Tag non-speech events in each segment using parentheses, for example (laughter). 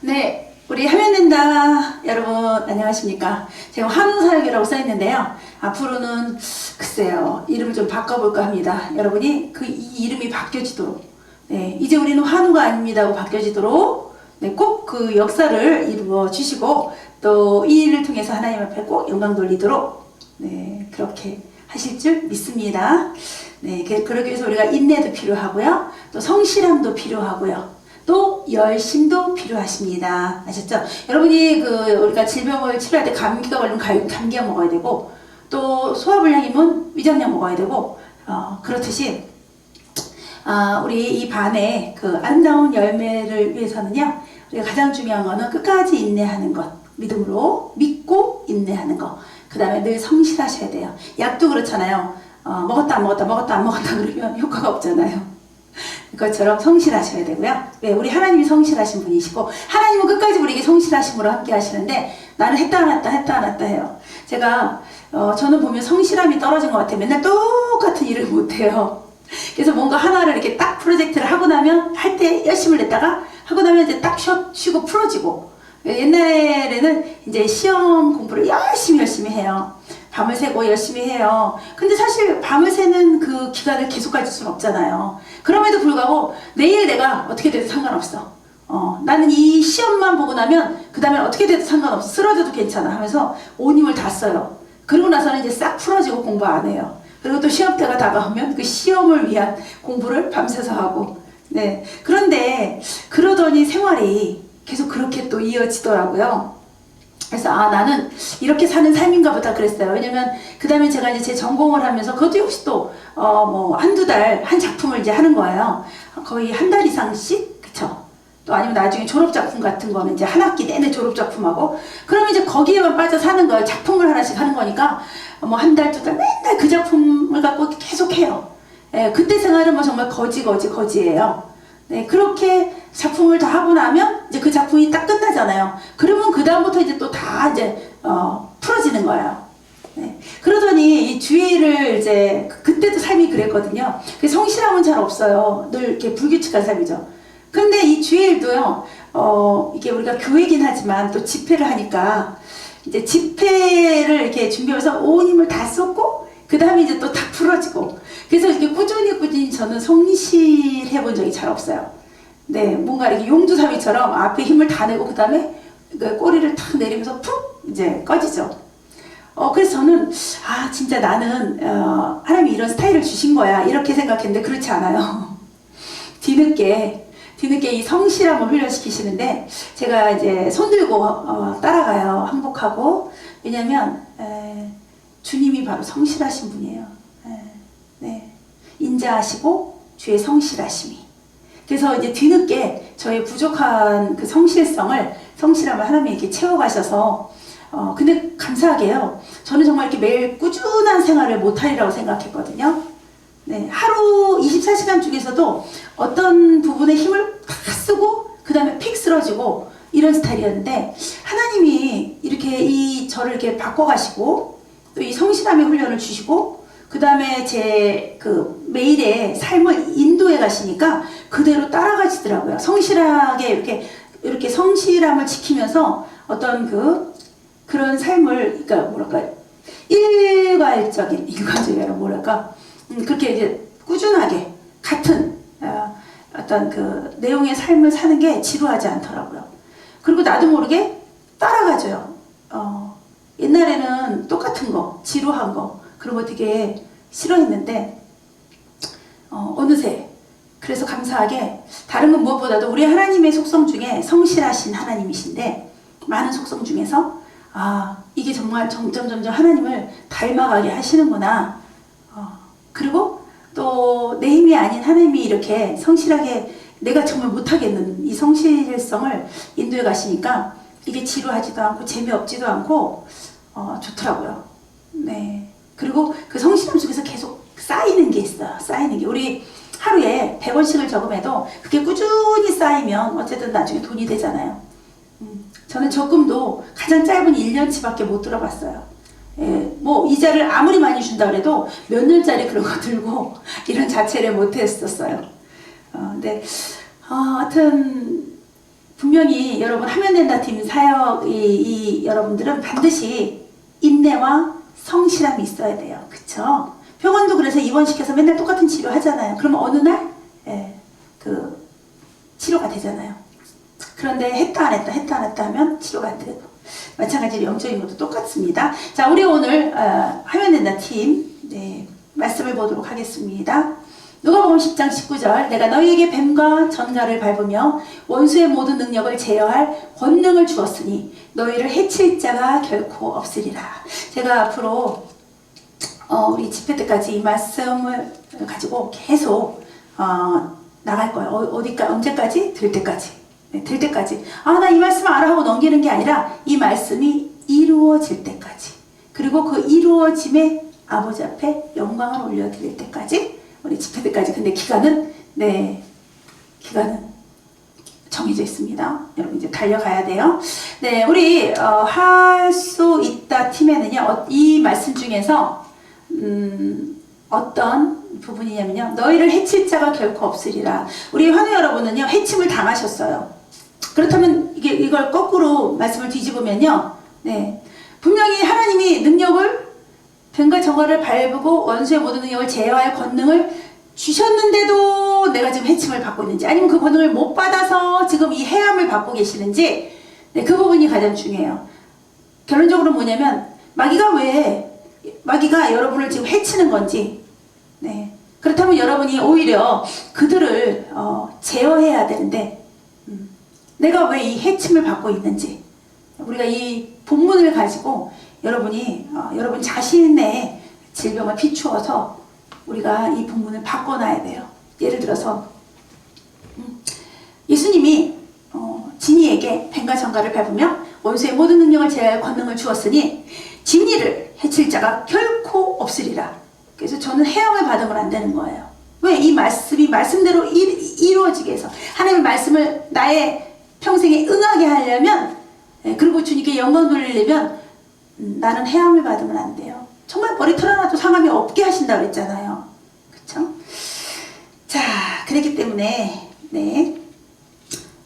네, 우리 하면 된다. 여러분, 안녕하십니까. 제가 환우사역이라고 써있는데요. 앞으로는, 글쎄요, 이름을 좀 바꿔볼까 합니다. 여러분이 그 이 이름이 바뀌어지도록. 네, 이제 우리는 환우가 아닙니다고 바뀌어지도록. 네, 꼭 그 역사를 이루어 주시고, 또 이 일을 통해서 하나님 앞에 꼭 영광 돌리도록. 네, 그렇게 하실 줄 믿습니다. 네, 그- 그러기 위해서 우리가 인내도 필요하고요. 또 성실함도 필요하고요. 또 열심도 필요하십니다. 아셨죠? 여러분이 그 우리가 질병을 치료할 때 감기가 걸리면 가- 감기약 먹어야 되고 또 소화불량이면 위장약 먹어야 되고 어, 그렇듯이 아, 우리 이 반의 그 아름다운 열매를 위해서는요, 우리가 가장 중요한 거는 끝까지 인내하는 것, 믿음으로 믿고 인내하는 것. 그 다음에 늘 성실하셔야 돼요. 약도 그렇잖아요. 어, 먹었다 안 먹었다 먹었다 안 먹었다 그러면 효과가 없잖아요. 그것처럼 성실하셔야 되고요. 왜 우리 하나님이 성실하신 분이시고 하나님은 끝까지 우리에게 성실하심으로 함께 하시는데 나는 했다 안 했다 했다 안 했다 해요. 제가 어, 저는 보면 성실함이 떨어진 것 같아요. 맨날 똑같은 일을 (laughs) 못해요. 그래서 뭔가 하나를 이렇게 딱 프로젝트를 하고 나면 할 때 열심을 냈다가 하고 나면 이제 딱 쉬어, 쉬고 풀어지고 옛날에는 이제 시험 공부를 열심히 열심히 해요. 밤을 새고 열심히 해요. 근데 사실 밤을 새는 그 기간을 계속 가질 수는 없잖아요. 그럼에도 불구하고 내일 내가 어떻게 돼도 상관없어. 어, 나는 이 시험만 보고 나면 그 다음에 어떻게 돼도 상관없어. 쓰러져도 괜찮아 하면서 온 힘을 다 써요. 그러고 나서는 이제 싹 풀어지고 공부 안 해요. 그리고 또 시험 때가 다가오면 그 시험을 위한 공부를 밤새서 하고. 네. 그런데 그러더니 생활이 계속 그렇게 또 이어지더라고요. 그래서 아 나는 이렇게 사는 삶인가 보다 그랬어요. 왜냐면 그 다음에 제가 이제 제 전공을 하면서 그것도 역시 또 어 뭐 한두 달 한 작품을 이제 하는 거예요. 거의 한 달 이상씩 그쵸? 또 아니면 나중에 졸업 작품 같은 거는 이제 한 학기 내내 졸업 작품하고 그러면 이제 거기에만 빠져 사는 거예요. 작품을 하나씩 하는 거니까 뭐 한 달 두 달 맨날 그 작품을 갖고 계속 해요. 예, 그때 생활은 뭐 정말 거지 거지 거지예요. 네, 그렇게 작품을 다 하고 나면 이제 그 작품이 딱 끝나잖아요. 그러면 그 다음부터 이제 또 다 이제 어, 풀어지는 거예요. 네. 그러더니 이 주의를 이제 그- 그때도 삶이 그랬거든요. 그 성실함은 잘 없어요. 늘 이렇게 불규칙한 삶이죠. 근데 이 주일도요. 어, 이게 우리가 교회긴 하지만 또 집회를 하니까 이제 집회를 이렇게 준비해서 온 힘을 다 쏟고 그 다음에 이제 또 다 풀어지고 그래서 이렇게 꾸준히 꾸준히 저는 성실해 본 적이 잘 없어요. 네, 뭔가 이렇게 용두사미처럼 앞에 힘을 다 내고 그 다음에 꼬리를 탁 내리면서 푹 이제 꺼지죠. 어, 그래서 저는, 아, 진짜 나는, 어, 하나님이 이런 스타일을 주신 거야. 이렇게 생각했는데 그렇지 않아요. (laughs) 뒤늦게, 뒤늦게 이 성실함을 훈련시키시는데, 제가 이제 손들고, 어, 따라가요. 항복하고. 왜냐면, 에, 주님이 바로 성실하신 분이에요. 에, 네. 인자하시고, 주의 성실하심이. 그래서 이제 뒤늦게 저의 부족한 그 성실성을, 성실함을 하나님이 이렇게 채워가셔서, 어, 근데 감사하게요. 저는 정말 이렇게 매일 꾸준한 생활을 못하리라고 생각했거든요. 네, 하루 24시간 중에서도 어떤 부분에 힘을 팍 쓰고, 그 다음에 픽 쓰러지고, 이런 스타일이었는데, 하나님이 이렇게 이 저를 이렇게 바꿔가시고, 또 이 성실함의 훈련을 주시고, 그 다음에 제 그 매일의 삶을 인도해 가시니까 그대로 따라가시더라고요. 성실하게 이렇게, 이렇게 성실함을 지키면서 어떤 그 그런 삶을 그러니까 뭐랄까 일괄적인 (laughs) 일괄적이라 뭐랄까 음, 그렇게 이제 꾸준하게 같은 어, 어떤 그 내용의 삶을 사는 게 지루하지 않더라고요. 그리고 나도 모르게 따라가줘요. 어, 옛날에는 똑같은 거, 지루한 거 그런 거 되게 싫어했는데 어, 어느새 그래서 감사하게 다른 건 무엇보다도 우리 하나님의 속성 중에 성실하신 하나님이신데 많은 속성 중에서 아 이게 정말 점점 점점 하나님을 닮아가게 하시는구나. 어, 그리고 또 내 힘이 아닌 하나님이 이렇게 성실하게 내가 정말 못하겠는 이 성실성을 인도해 가시니까 이게 지루하지도 않고 재미없지도 않고 어, 좋더라고요. 네. 그리고 그 성실함 속에서 계속 쌓이는 게 있어요. 쌓이는 게 우리 하루에 100원씩을 저금해도 그게 꾸준히 쌓이면 어쨌든 나중에 돈이 되잖아요. 음, 저는 적금도 가장 짧은 1년치밖에 못 들어봤어요. 예, 뭐 이자를 아무리 많이 준다 그래도 몇 년짜리 그런 거 들고 (laughs) 이런 자체를 못 했었어요. 어, 근데 어, 하여튼 분명히 여러분 하면 된다 팀 사역 이, 이 여러분들은 반드시 인내와 성실함이 있어야 돼요. 그쵸? 병원도 그래 서 입원시켜서 맨날 똑같은 치료 하잖아요. 그러면 어느 날, 예, 그, 치료가 되잖아요. 그런데 했다 안 했다 했다 안 했다 하면 치료가 안 되고 마찬가지로 영적인 것도 똑같습니다. 자, 우리 오늘 어, 하면 된다 팀 네, 말씀을 보도록 하겠습니다. 누가복음 10장 19절 내가 너희에게 뱀과 전갈을 밟으며 원수의 모든 능력을 제어할 권능을 주었으니 너희를 해칠 자가 결코 없으리라. 제가 앞으로 어, 우리 집회 때까지 이 말씀을 가지고 계속 어, 나갈 거예요. 어, 어디까 언제까지? 될 때까지. 네, 될 때까지. 아, 나 이 말씀 알아 하고 넘기는 게 아니라 이 말씀이 이루어질 때까지. 그리고 그 이루어짐에 아버지 앞에 영광을 올려드릴 때까지. 우리 집회 때까지. 근데 기간은, 네, 기간은 정해져 있습니다. 여러분 이제 달려가야 돼요. 네, 우리 어, 할수 있다 팀에는요. 어, 이 말씀 중에서 음, 어떤 부분이냐면요. 너희를 해칠 자가 결코 없으리라. 우리 환우 여러분은요. 해침을 당하셨어요. 그렇다면 이게 이걸 거꾸로 말씀을 뒤집으면요. 네. 분명히 하나님이 능력을 뱀과 정갈을 밟고 원수의 모든 능력을 제어할 권능을 주셨는데도 내가 지금 해침을 받고 있는지 아니면 그 권능을 못 받아서 지금 이 해함을 받고 계시는지 네, 그 부분이 가장 중요해요. 결론적으로 뭐냐면 마귀가 왜 마귀가 여러분을 지금 해치는 건지 네. 그렇다면 여러분이 오히려 그들을 어, 제어해야 되는데 음, 내가 왜 이 해침을 받고 있는지 우리가 이 본문을 가지고 여러분이 어, 여러분 자신의 질병을 비추어서 우리가 이 본문을 바꿔놔야 돼요. 예를 들어서 음, 예수님이 어, 진이에게 뱀과 정갈을 밟으며 원수의 모든 능력을 제어할 권능을 주었으니 진이를 해칠 자가 결코 없으리라. 그래서 저는 해영을 받으면 안 되는 거예요. 왜? 이 말씀이 말씀대로 이, 이루어지게 해서 하나님의 말씀을 나의 평생에 응하게 하려면 예, 그리고 주님께 영광 돌리려면 음, 나는 해함을 받으면 안 돼요. 정말 머리털 하나도 상함이 없게 하신다고 했잖아요. 그쵸? 자, 그렇기 때문에 네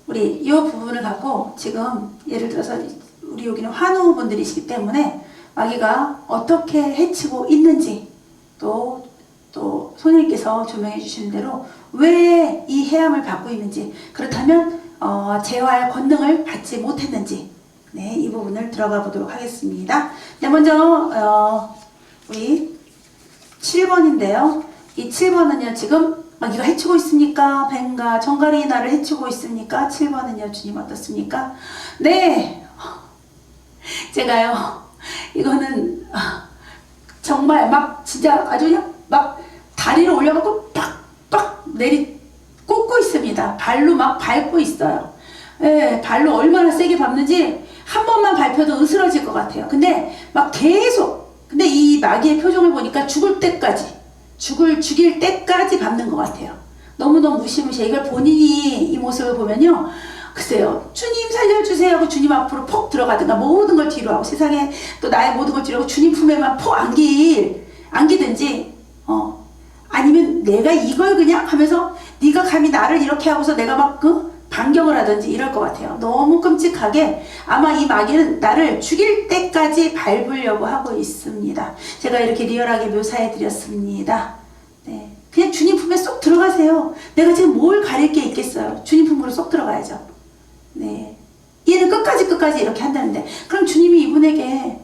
우리 이 부분을 갖고 지금 예를 들어서 우리 여기는 환우분들이시기 때문에 마귀가 어떻게 해치고 있는지 또, 또 손님께서 조명해 주시는 대로 왜 이 해함을 받고 있는지 그렇다면 어, 제어할 권능을 받지 못했는지 네, 이 부분을 들어가 보도록 하겠습니다. 네, 먼저 어, 우리 7번인데요. 이 7번은요, 지금 마귀가 해치고 있습니까? 뱀과 정갈이 나를 해치고 있습니까? 7번은요, 주님 어떻습니까? 네, 제가요, 이거는 아, 정말 막 진짜 아주 그냥 막 다리를 올려갖고 빡빡 내리 꽂고 있습니다. 발로 막 밟고 있어요. 예, 발로 얼마나 세게 밟는지 한 번만 밟혀도 으스러질 것 같아요. 근데 막 계속 근데 이 마귀의 표정을 보니까 죽을 때까지 죽을 죽일 때까지 밟는 것 같아요. 너무너무 무시무시해. 이걸 본인이 이 모습을 보면요. 글쎄요. 주님 살려주세요 하고 주님 앞으로 폭 들어가든가 모든 걸 뒤로 하고 세상에 또 나의 모든 걸 뒤로 하고 주님 품에만 폭 안길 안기든지 어 아니면 내가 이걸 그냥 하면서 네가 감히 나를 이렇게 하고서 내가 막그 반격을 하든지 이럴 것 같아요. 너무 끔찍하게 아마 이 마귀는 나를 죽일 때까지 밟으려고 하고 있습니다. 제가 이렇게 리얼하게 묘사해 드렸습니다. 네. 그냥 주님 품에 쏙 들어가세요. 내가 지금 뭘 가릴 게 있겠어요. 주님 품으로 쏙 들어가야죠. 네. 얘는 끝까지 끝까지 이렇게 한다는데 그럼 주님이 이분에게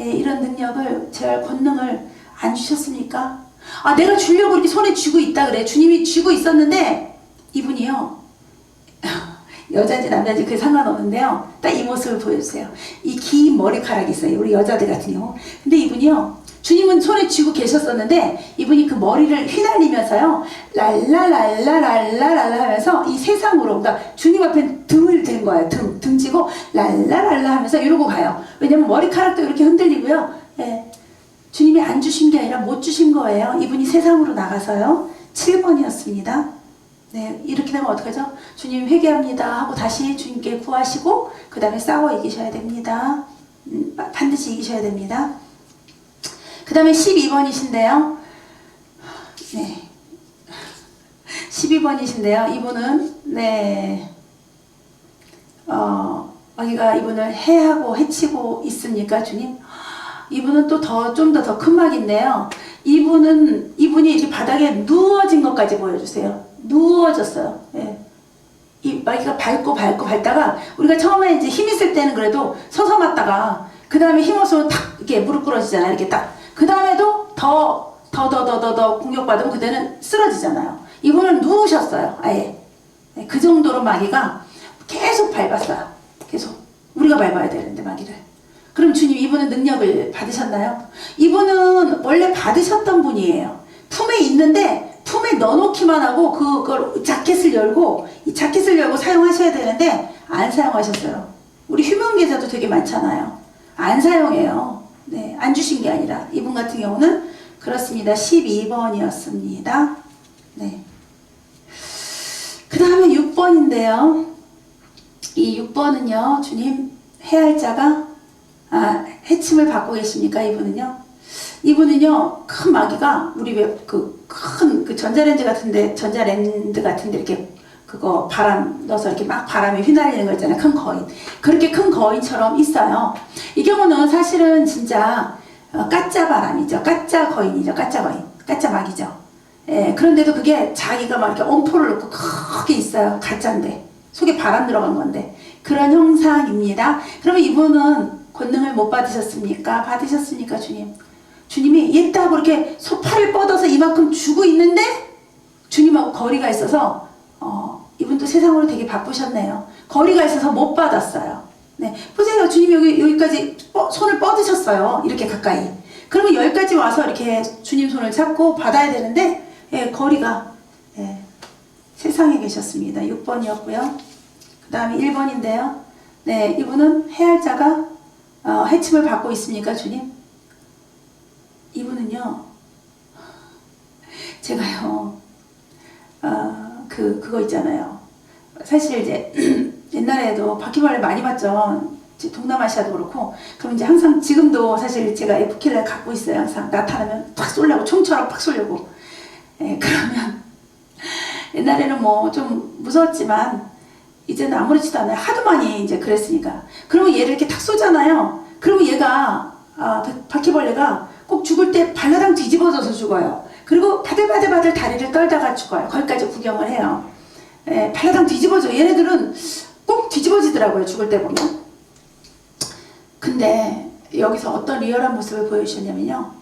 예, 이런 능력을 제할 권능을 안 주셨습니까? 아 내가 주려고 이렇게 손에 쥐고 있다 그래. 주님이 쥐고 있었는데 이분이요. (laughs) 여자인지 남자인지 그게 상관없는데요. 딱 이 모습을 보여주세요. 이 긴 머리카락이 있어요. 우리 여자들 같은 경우 근데 이분이요 주님은 손에 쥐고 계셨었는데 이분이 그 머리를 휘날리면서요 랄라랄라랄라랄라 하면서 이 세상으로 그러니까 주님 앞에 등을 댄 거예요. 등 등 지고 랄라랄라 하면서 이러고 가요. 왜냐면 머리카락도 이렇게 흔들리고요. 예. 주님이 안 주신 게 아니라 못 주신 거예요. 이분이 세상으로 나가서요. 7번이었습니다. 네 이렇게 되면 어떡하죠? 주님 회개합니다 하고 다시 주님께 구하시고 그 다음에 싸워 이기셔야 됩니다. 음, 반드시 이기셔야 됩니다 그 다음에 12번이신데요. 네. 12번이신데요. 이분은, 네. 어, 마귀가 이분을 해하고 해치고 있습니까, 주님? 이분은 또 더 좀 더 더 큰 막인데요. 이분은 이분이 이렇게 바닥에 누워진 것까지 보여주세요. 누워졌어요. 예. 이 마귀가 밟고 밟고 밟다가 우리가 처음에 이제 힘 있을 때는 그래도 서서 맞다가 그 다음에 힘없으면 탁 이렇게 무릎 꿇어지잖아요. 이렇게 딱. 그 다음에도 더 더 더 더 더 더 공격받으면 그때는 쓰러지잖아요. 이분은 누우셨어요. 아예. 네, 그 정도로 마귀가 계속 밟았어요. 계속. 우리가 밟아야 되는데 마귀를. 그럼 주님 이분은 능력을 받으셨나요? 이분은 원래 받으셨던 분이에요. 품에 있는데 품에 넣어놓기만 하고 그걸 자켓을 열고 이 자켓을 열고 사용하셔야 되는데 안 사용하셨어요. 우리 휴먼 계좌도 되게 많잖아요. 안 사용해요. 네, 안 주신 게 아니라 이분 같은 경우는 그렇습니다. 12번이었습니다. 네. 그 다음에 6번인데요. 이 6번은요, 주님, 해할 자가, 아, 해침을 받고 계십니까? 이분은요? 이분은요, 큰 마귀가, 우리 왜, 그, 큰, 그 전자레인지 같은데, 전자랜드 같은데, 이렇게, 그거 바람 넣어서 이렇게 막 바람에 휘날리는 거 있잖아요. 큰 거인. 그렇게 큰 거인처럼 있어요. 이 경우는 사실은 진짜, 어, 까짜 바람이죠. 까짜 거인이죠. 까짜 거인. 까짜 마귀죠. 예, 그런데도 그게 자기가 막 이렇게 엄포를 놓고 크게 있어요. 가짜인데. 속에 바람 들어간 건데. 그런 형상입니다. 그러면 이분은 권능을 못 받으셨습니까? 받으셨습니까, 주님? 주님이 얘다고 이렇게 소파를 뻗어서 이만큼 주고 있는데 주님하고 거리가 있어서 어, 이분도 세상으로 되게 바쁘셨네요. 거리가 있어서 못 받았어요. 네, 보세요. 주님 여기 여기까지 뻗- 손을 뻗으셨어요. 이렇게 가까이. 그러면 여기까지 와서 이렇게 주님 손을 잡고 받아야 되는데 예, 거리가 예, 세상에 계셨습니다. 6번이었고요. 그 다음에 1번인데요. 네, 이분은 해할 자가 어, 해침을 받고 있습니까, 주님? 이분은요, 제가요, 어, 그, 그거 있잖아요. 사실 이제, (clears throat) 옛날에도 바퀴벌레 많이 봤죠. 동남아시아도 그렇고. 그럼 이제 항상 지금도 사실 제가 F킬러 갖고 있어요. 항상 나타나면 팍 쏠려고, 총처럼 팍 쏠려고. 예, (laughs) 그러면, 옛날에는 뭐 좀 무서웠지만, 이제는 아무렇지도 않아요. 하도 많이 이제 그랬으니까. 그러면 얘를 이렇게 탁 쏘잖아요. 그러면 얘가, 아, 바- 바퀴벌레가 꼭 죽을 때 발라당 뒤집어져서 죽어요. 그리고 바들바들바들 다리를 떨다가 죽어요. 거기까지 구경을 해요. 예, 발라당 뒤집어져. 얘네들은 꼭 뒤집어지더라고요. 죽을 때 보면. 근데 여기서 어떤 리얼한 모습을 보여주셨냐면요.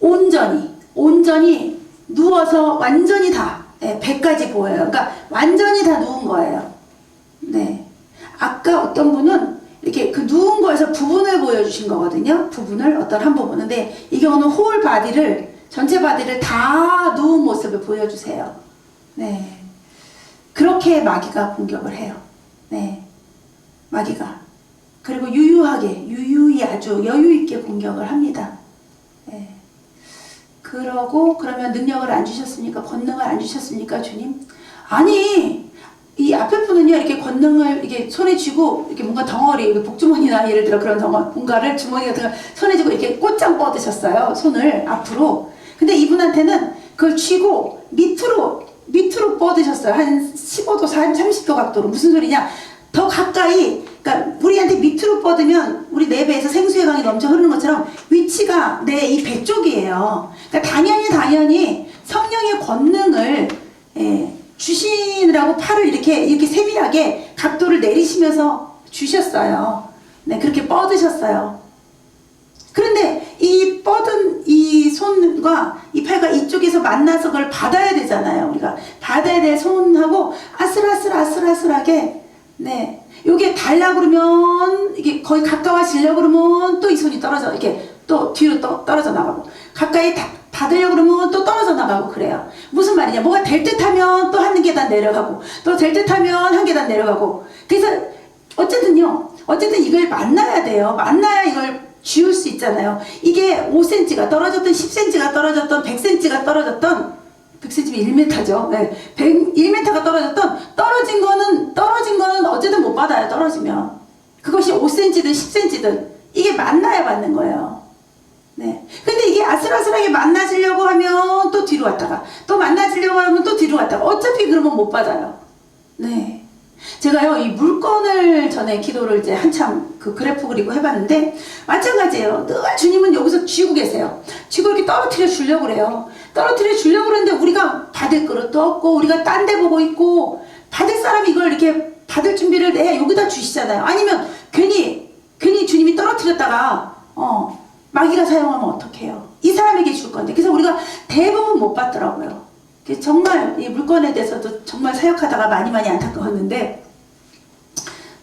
온전히, 온전히 누워서 완전히 다, 예, 배까지 보여요. 그러니까 완전히 다 누운 거예요. 네. 아까 어떤 분은 이렇게 그 누운 거에서 부분을 보여주신 거거든요. 부분을, 어떤 한 부분. 근데 이 경우는 홀 바디를, 전체 바디를 다 누운 모습을 보여주세요. 네. 그렇게 마귀가 공격을 해요. 네. 마귀가. 그리고 유유하게, 유유히 아주 여유있게 공격을 합니다. 네. 그러고 그러면 능력을 안 주셨습니까? 권능을 안 주셨습니까, 주님? 아니, 이 앞에 분은요, 이렇게 권능을 이렇게 손에 쥐고, 이렇게 뭔가 덩어리, 복주머니나 예를 들어 그런 덩어리, 뭔가를 주머니 같은 거 손에 쥐고 이렇게 꽃장 뻗으셨어요. 손을 앞으로. 근데 이분한테는 그걸 쥐고 밑으로, 밑으로 뻗으셨어요. 한 15도, 30도 각도로. 무슨 소리냐? 더 가까이, 그러니까 우리한테 밑으로 뻗으면 우리 내 배에서 생수의 강이 넘쳐 흐르는 것처럼 위치가 내 이 배 쪽이에요. 그러니까 당연히 당연히 성령의 권능을 예, 주시느라고 팔을 이렇게 이렇게 세밀하게 각도를 내리시면서 주셨어요. 네, 그렇게 뻗으셨어요. 그런데 이 뻗은 이 손과 이 팔과 이쪽에서 만나서 그걸 받아야 되잖아요. 우리가 받아야 될 손하고 아슬아슬 아슬아슬하게 네. 요게 달라 그러면 이게 거의 가까워지려 그러면 또 이 손이 떨어져 이렇게 또 뒤로 또 떨어져 나가고 가까이 다, 받으려 그러면 또 떨어져 나가고 그래요. 무슨 말이냐? 뭐가 될 듯하면 또 한 계단 내려가고 또 될 듯하면 한 계단 내려가고 그래서 어쨌든요. 어쨌든 이걸 만나야 돼요. 만나야 이걸 지울 수 있잖아요. 이게 5cm가 떨어졌던 10cm가 떨어졌던 100cm가 떨어졌던 100cm면 1m죠. 네. 100, 1m가 떨어졌던 떨어진 거는 떨어진 거는 어쨌든 못 받아요. 떨어지면 그것이 5cm든 10cm든 이게 만나야 받는 거예요. 네. 근데 이게 아슬아슬하게 만나지려고 하면 또 뒤로 갔다가 또 만나지려고 하면 또 뒤로 갔다가 어차피 그러면 못 받아요. 네. 제가요, 이 물건을 전에 기도를 이제 한참 그 그래프 그리고 해봤는데, 마찬가지예요. 늘 주님은 여기서 쥐고 계세요. 쥐고 이렇게 떨어뜨려 주려고 그래요. 떨어뜨려 주려고 그러는데, 우리가 받을 그릇도 없고, 우리가 딴 데 보고 있고, 받을 사람이 이걸 이렇게 받을 준비를 해, 여기다 주시잖아요. 아니면, 괜히, 괜히 주님이 떨어뜨렸다가, 어, 마귀가 사용하면 어떡해요? 이 사람에게 줄 건데. 그래서 우리가 대부분 못 받더라고요. 정말 이 물건에 대해서도 정말 사역하다가 많이 많이 안타까웠는데,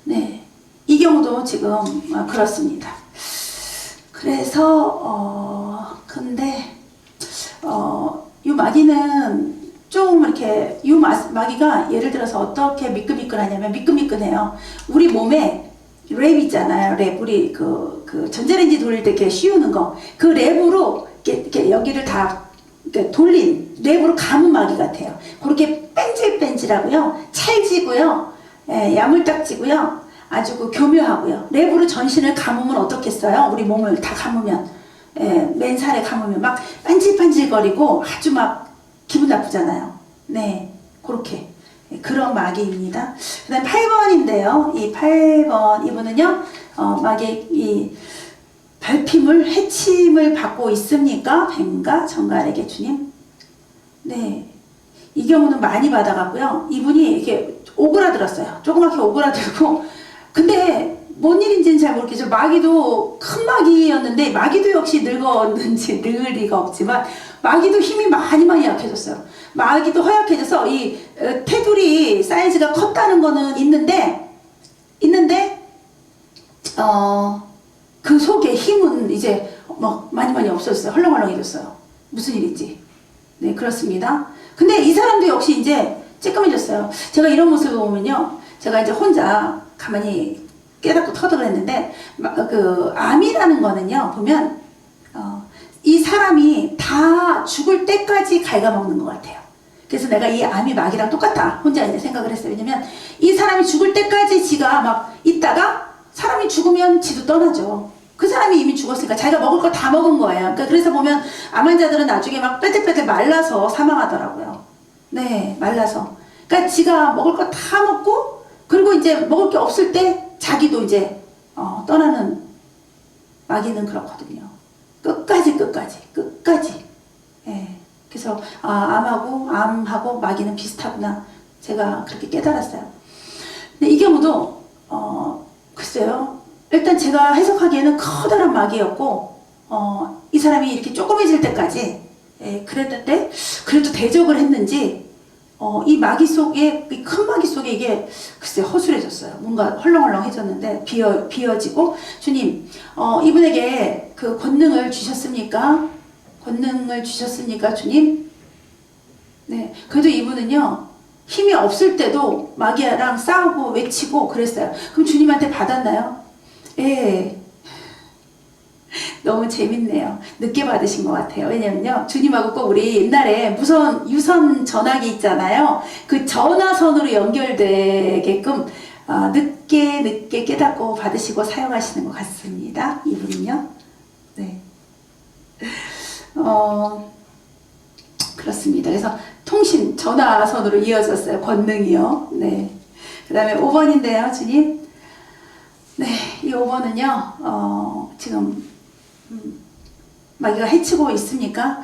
네. 이 경우도 지금 어, 그렇습니다. 그래서, 어, 근데, 어, 이 마귀는 좀 이렇게, 이 마- 마귀가 예를 들어서 어떻게 미끈미끈하냐면 미끈미끈해요. 우리 몸에 랩 있잖아요. 랩. 우리 그, 그 전자레인지 돌릴 때 이렇게 씌우는 거. 그 랩으로 이렇게, 이렇게 여기를 다 돌린 랩으로 감은 마귀 같아요. 그렇게 뺀질뺀질하고요. 찰지고요. 예, 야물딱지고요. 아주 그 교묘하고요. 랩으로 전신을 감으면 어떻겠어요? 우리 몸을 다 감으면. 예, 맨살에 감으면 막 반질반질거리고 아주 막 기분 나쁘잖아요. 네. 그렇게. 예, 그런 마귀입니다. 그 다음 8번인데요. 이 8번, 이분은요, 어, 마귀, 이, 발핌을, 해침을 받고 있습니까? 뱀과 정갈에게 주님? 네. 이 경우는 많이 받아가고요. 이분이 이렇게 오그라들었어요. 조그맣게 오그라들고. 근데 뭔 일인지는 잘 모르겠죠. 마귀도 큰 마귀였는데 마귀도 역시 늙었는지 늙을 리가 없지만 마귀도 힘이 많이 많이 약해졌어요. 마귀도 허약해져서 이 어, 테두리 사이즈가 컸다는 거는 있는데 있는데 어, 그 속에 힘은 이제 막 많이 많이 없어졌어요. 헐렁헐렁해졌어요. 무슨 일인지. 네, 그렇습니다. 근데 이 사람도 역시 이제 쬐끔해졌어요. 제가 이런 모습을 보면요. 제가 이제 혼자 가만히 깨닫고 터득을 했는데, 마- 그, 암이라는 거는요, 보면, 어, 이 사람이 다 죽을 때까지 갉아먹는 것 같아요. 그래서 내가 이 암이 마귀랑 똑같다. 혼자 이제 생각을 했어요. 왜냐면 이 사람이 죽을 때까지 지가 막 있다가 사람이 죽으면 지도 떠나죠. 그 사람이 이미 죽었으니까 자기가 먹을 거 다 먹은 거예요. 그러니까 그래서 보면 암 환자들은 나중에 막 뼈들뼈들 말라서 사망하더라고요. 네, 말라서. 그러니까 지가 먹을 거 다 먹고 그리고 이제 먹을 게 없을 때 자기도 이제 어, 떠나는 마귀는 그렇거든요. 끝까지 끝까지 끝까지. 예. 그래서 아, 암하고 암하고 마귀는 비슷하구나. 제가 그렇게 깨달았어요. 근데 이 경우도 어, 글쎄요. 일단 제가 해석하기에는 커다란 마귀였고 어, 이 사람이 이렇게 조그매질 때까지 예, 그랬는데 그래도 대적을 했는지 어, 이 마귀 속에 이 큰 마귀 속에 이게 글쎄 허술해졌어요. 뭔가 헐렁헐렁해졌는데 비어 비어지고 주님 어, 이분에게 그 권능을 주셨습니까? 권능을 주셨습니까, 주님? 네, 그래도 이분은요 힘이 없을 때도 마귀랑 싸우고 외치고 그랬어요. 그럼 주님한테 받았나요? 예. 너무 재밌네요. 늦게 받으신 것 같아요. 왜냐면요. 주님하고 꼭 우리 옛날에 무선, 유선 전화기 있잖아요. 그 전화선으로 연결되게끔 어, 늦게 늦게 깨닫고 받으시고 사용하시는 것 같습니다. 이분은요. 네. 어, 그렇습니다. 그래서 통신, 전화선으로 이어졌어요. 권능이요. 네. 그 다음에 5번인데요, 주님. 네, 이 5번은요, 어, 지금, 음, 마귀가 해치고 있습니까?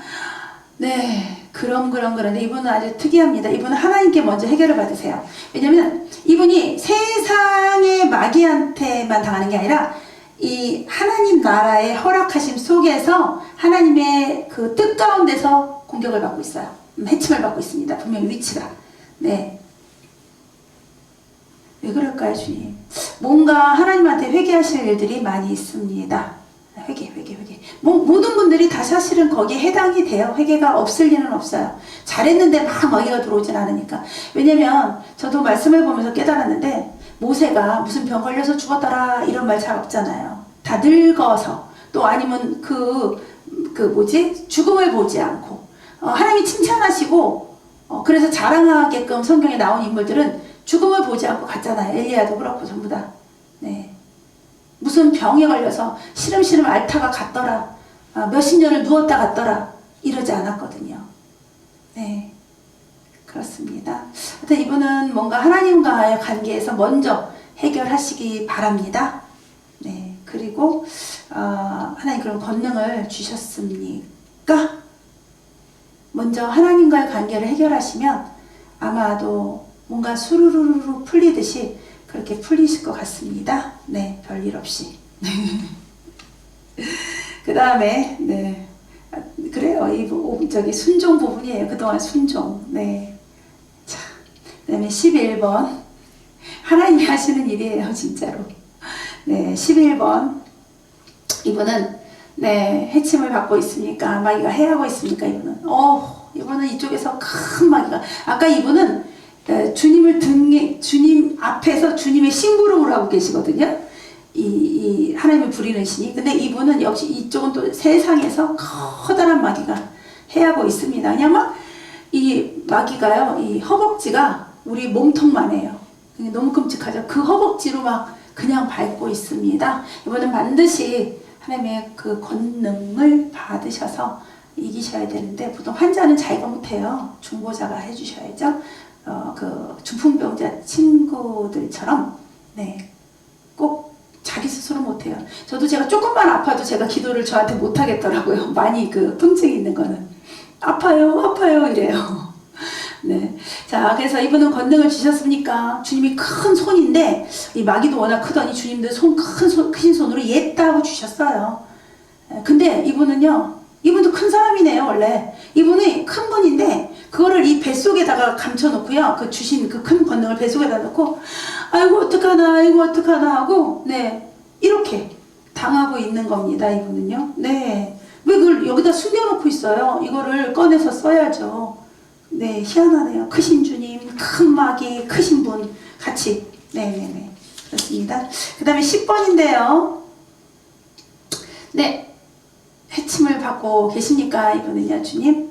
네, 그럼, 그럼, 그런데 이분은 아주 특이합니다. 이분은 하나님께 먼저 해결을 받으세요. 왜냐면 이분이 세상의 마귀한테만 당하는 게 아니라 이 하나님 나라의 허락하심 속에서 하나님의 그 뜻 가운데서 공격을 받고 있어요. 음, 해침을 받고 있습니다. 분명히 위치가. 네. 왜 그럴까요, 주님? 뭔가 하나님한테 회개하실 일들이 많이 있습니다. 회개, 회개, 회개. 뭐, 모든 분들이 다 사실은 거기에 해당이 돼요. 회개가 없을 리는 없어요. 잘했는데 막 마귀가 들어오진 않으니까. 왜냐면 저도 말씀을 보면서 깨달았는데 모세가 무슨 병 걸려서 죽었더라 이런 말 잘 없잖아요. 다 늙어서 또 아니면 그, 그 뭐지? 죽음을 보지 않고 어, 하나님이 칭찬하시고 어, 그래서 자랑하게끔 성경에 나온 인물들은 죽음을 보지 않고 갔잖아요. 엘리야도 그렇고 전부 다. 네. 무슨 병에 걸려서 시름시름 앓다가 갔더라. 아, 몇십 년을 누웠다 갔더라. 이러지 않았거든요. 네. 그렇습니다. 하여튼 이분은 뭔가 하나님과의 관계에서 먼저 해결하시기 바랍니다. 네. 그리고, 어, 하나님 그런 권능을 주셨습니까? 먼저 하나님과의 관계를 해결하시면 아마도 뭔가 수루루루 풀리듯이 그렇게 풀리실 것 같습니다. 네, 별일 없이. (laughs) 그 다음에, 네. 아, 그래요. 이 부- 저기 순종 부분이에요. 그동안 순종. 네. 자, 그 다음에 11번. 하나님이 하시는 일이에요, 진짜로. 네, 11번. 이분은, 네, 해침을 받고 있습니까? 마귀가 해하고 있습니까? 이분은. 어, 이분은 이쪽에서 큰 마귀가. 아까 이분은 에, 주님을 등에, 주님 앞에서 주님의 심부름을 하고 계시거든요. 이, 이 하나님을 부리는 신이. 근데 이분은 역시 이쪽은 또 세상에서 커다란 마귀가 해하고 있습니다. 왜냐면 이 마귀가요, 이 허벅지가 우리 몸통만 해요. 너무 끔찍하죠. 그 허벅지로 막 그냥 밟고 있습니다. 이번엔 반드시 하나님의 그 권능을 받으셔서 이기셔야 되는데 보통 환자는 자기가 못해요. 중보자가 해주셔야죠. 어, 그 중풍병자 친구들처럼 네, 꼭 자기 스스로 못해요. 저도 제가 조금만 아파도 제가 기도를 저한테 못하겠더라고요. (laughs) 많이 그 통증이 있는 거는 아파요, 아파요 이래요. (laughs) 네. 자, 그래서 이분은 권능을 주셨습니까? 주님이 큰 손인데, 이 마귀도 워낙 크더니 주님도 손, 큰 손, 크신 손으로 옛다고 주셨어요. 에, 근데 이분은요, 이분도 큰 사람이네요, 원래. 이분이 큰 분인데, 그거를 이 뱃속에다가 감춰놓고요, 그 주신 그 큰 권능을 뱃속에다 놓고, 아이고, 어떡하나, 아이고, 어떡하나 하고, 네. 이렇게 당하고 있는 겁니다, 이분은요. 네. 왜 그걸 여기다 숨겨놓고 있어요? 이거를 꺼내서 써야죠. 네, 희한하네요. 크신 주님, 큰 마귀, 크신 분 같이. 네네네. 그렇습니다. 그 다음에 10번인데요. 네. 해침을 받고 계십니까? 이분은요, 주님?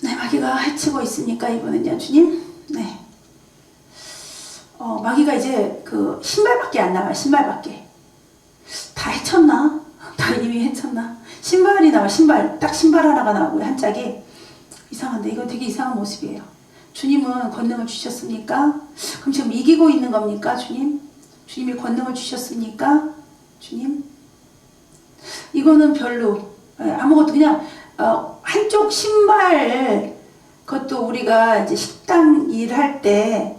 네, 마귀가 해치고 있습니까? 이분은요, 주님? 네. 어, 마귀가 이제 그 신발밖에 안 나와요, 신발밖에. 다 해쳤나? 다 이미 해쳤나? 신발이 나와, 신발. 딱 신발 하나가 나오고요, 한 짝이. 이상한데 이거 되게 이상한 모습이에요. 주님은 권능을 주셨습니까? 그럼 지금 이기고 있는 겁니까, 주님? 주님이 권능을 주셨습니까? 주님? 이거는 별로 예, 아무것도 그냥 어, 한쪽 신발 그것도 우리가 이제 식당 일할 때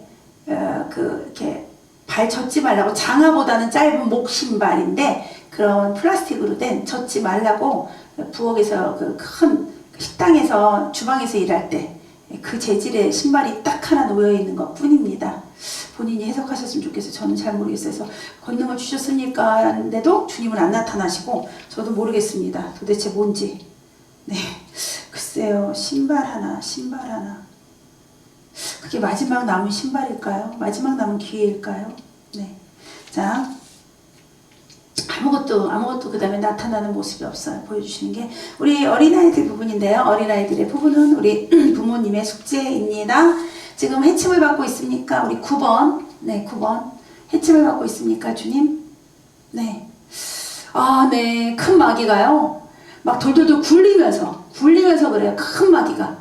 어, 그 이렇게 발 젖지 말라고 장화보다는 짧은 목 신발인데 그런 플라스틱으로 된 젖지 말라고 부엌에서 그 큰 식당에서 주방에서 일할 때 그 재질의 신발이 딱 하나 놓여 있는 것 뿐입니다. 본인이 해석하셨으면 좋겠어요. 저는 잘 모르겠어요. 그래서 권능을 주셨습니까? 하는데도 주님은 안 나타나시고 저도 모르겠습니다. 도대체 뭔지. 네. 글쎄요. 신발 하나, 신발 하나. 그게 마지막 남은 신발일까요? 마지막 남은 기회일까요? 네. 자. 아무것도 아무것도 그 다음에 나타나는 모습이 없어요. 보여주시는 게 우리 어린아이들 부분인데요. 어린아이들의 부분은 우리 (clears throat) 부모님의 숙제입니다. 지금 해침을 받고 있습니까? 우리 9번. 네, 9번. 해침을 받고 있습니까, 주님? 네. 아, 네. 큰 마귀가요. 막 돌돌돌 굴리면서 굴리면서 그래요. 큰 마귀가.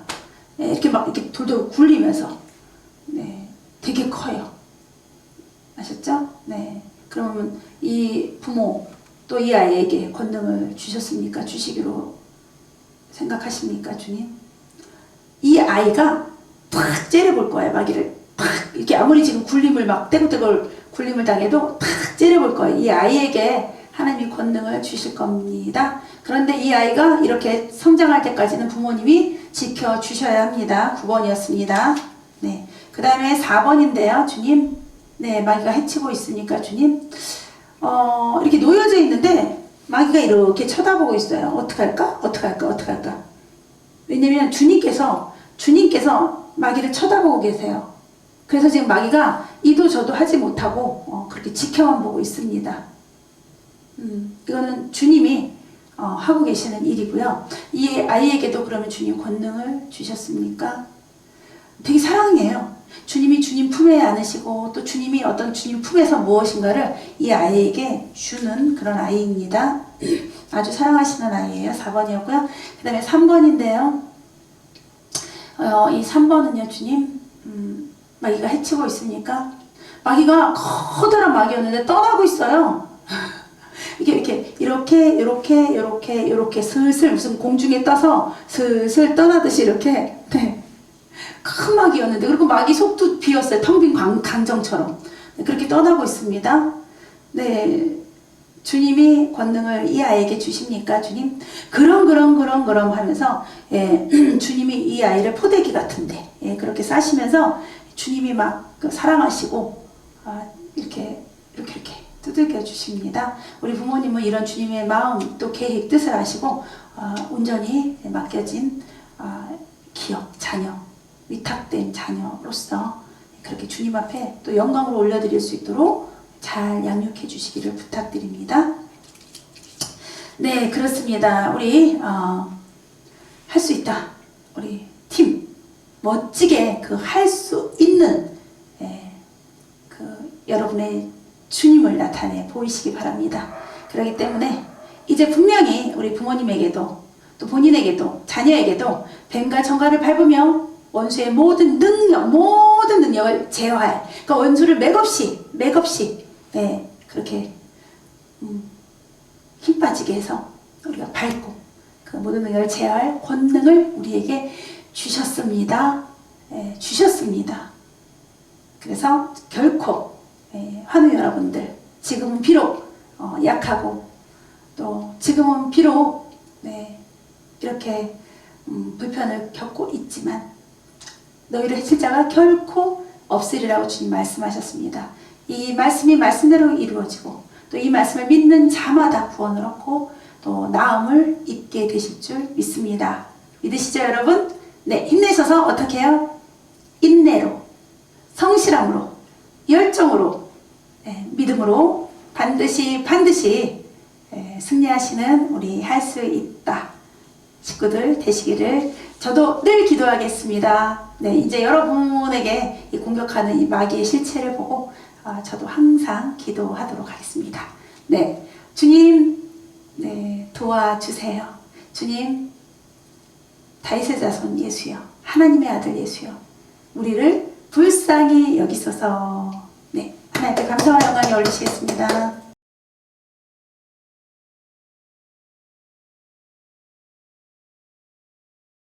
네, 이렇게 막 이렇게 돌돌 굴리면서 네. 되게 커요. 아셨죠? 네. 그러면 이 부모 또 이 아이에게 권능을 주셨습니까? 주시기로 생각하십니까, 주님? 이 아이가 탁 째려볼 거예요, 마귀를. 탁 이렇게 아무리 지금 굴림을 막 떼굴떼굴 굴림을 당해도 탁 째려볼 거예요. 이 아이에게 하나님이 권능을 주실 겁니다. 그런데 이 아이가 이렇게 성장할 때까지는 부모님이 지켜 주셔야 합니다. 9번이었습니다. 네. 그 다음에 4번인데요, 주님. 네, 마귀가 해치고 있으니까 주님. 어, 이렇게 놓여져 있는데 마귀가 이렇게 쳐다보고 있어요. 어떡할까? 어떡할까? 어떡할까? 왜냐면 주님께서 주님께서 마귀를 쳐다보고 계세요. 그래서 지금 마귀가 이도 저도 하지 못하고 어, 그렇게 지켜만 보고 있습니다. 음, 이거는 주님이 어, 하고 계시는 일이고요. 이 아이에게도 그러면 주님 권능을 주셨습니까? 되게 사랑해요. 주님이 주님 품에 안으시고 또 주님이 어떤 주님 품에서 무엇인가를 이 아이에게 주는 그런 아이입니다. (clears throat) 아주 사랑하시는 아이예요. 4번이었고요. 그 다음에 3번인데요. 어, 이 3번은요, 주님, 음, 마귀가 해치고 있으니까 마귀가 커다란 마귀였는데 떠나고 있어요. 이렇게 이렇게 이렇게 이렇게 슬슬 무슨 공중에 떠서 슬슬 떠나듯이 이렇게 네. 큰 마귀였는데 그리고 마귀 속도 비었어요. 텅 빈 강정처럼 네, 그렇게 떠나고 있습니다. 네. 주님이 권능을 이 아이에게 주십니까, 주님? 그럼, 그럼, 그럼, 그럼 하면서, 예, (clears throat) 주님이 이 아이를 포대기 같은데, 예, 그렇게 싸시면서 주님이 막그 사랑하시고, 아, 이렇게, 이렇게, 이렇게 두들겨 주십니다. 우리 부모님은 이런 주님의 마음, 또 계획, 뜻을 아시고, 아, 온전히 맡겨진, 아, 기업, 자녀, 위탁된 자녀로서 그렇게 주님 앞에 또 영광을 올려드릴 수 있도록 잘 양육해 주시기를 부탁드립니다. 네, 그렇습니다. 우리 어, 할 수 있다. 우리 팀 멋지게 그 할 수 있는 예, 그 여러분의 주님을 나타내 보이시기 바랍니다. 그렇기 때문에 이제 분명히 우리 부모님에게도 또 본인에게도 자녀에게도 뱀과 정갈을 밟으며 원수의 모든 능력, 모든 능력을 제어할 그러니까 원수를 맥없이 맥없이 네, 그렇게 음, 힘 빠지게 해서 우리가 밟고 그 모든 능력을 제어할 권능을 우리에게 주셨습니다. 예, 주셨습니다. 그래서 결코 예, 환우 여러분들 지금은 비록 어, 약하고 또 지금은 비록 네, 이렇게 음, 불편을 겪고 있지만 너희를 해칠 자가 결코 없으리라고 주님 말씀하셨습니다. 이 말씀이 말씀대로 이루어지고 또 이 말씀을 믿는 자마다 구원을 얻고 또 나음을 입게 되실 줄 믿습니다. 믿으시죠, 여러분? 네, 힘내셔서 어떻게 해요? 인내로, 성실함으로, 열정으로, 네, 믿음으로 반드시 반드시 네, 승리하시는 우리 할 수 있다. 식구들 되시기를 저도 늘 기도하겠습니다. 네, 이제 여러분에게 이 공격하는 이 마귀의 실체를 보고 아, 저도 항상 기도하도록 하겠습니다. 네, 주님, 네, 도와주세요. 주님, 다윗의 자손 예수여, 하나님의 아들 예수여, 우리를 불쌍히 여기소서. 네, 하나님께 감사와 영광이 올리시겠습니다.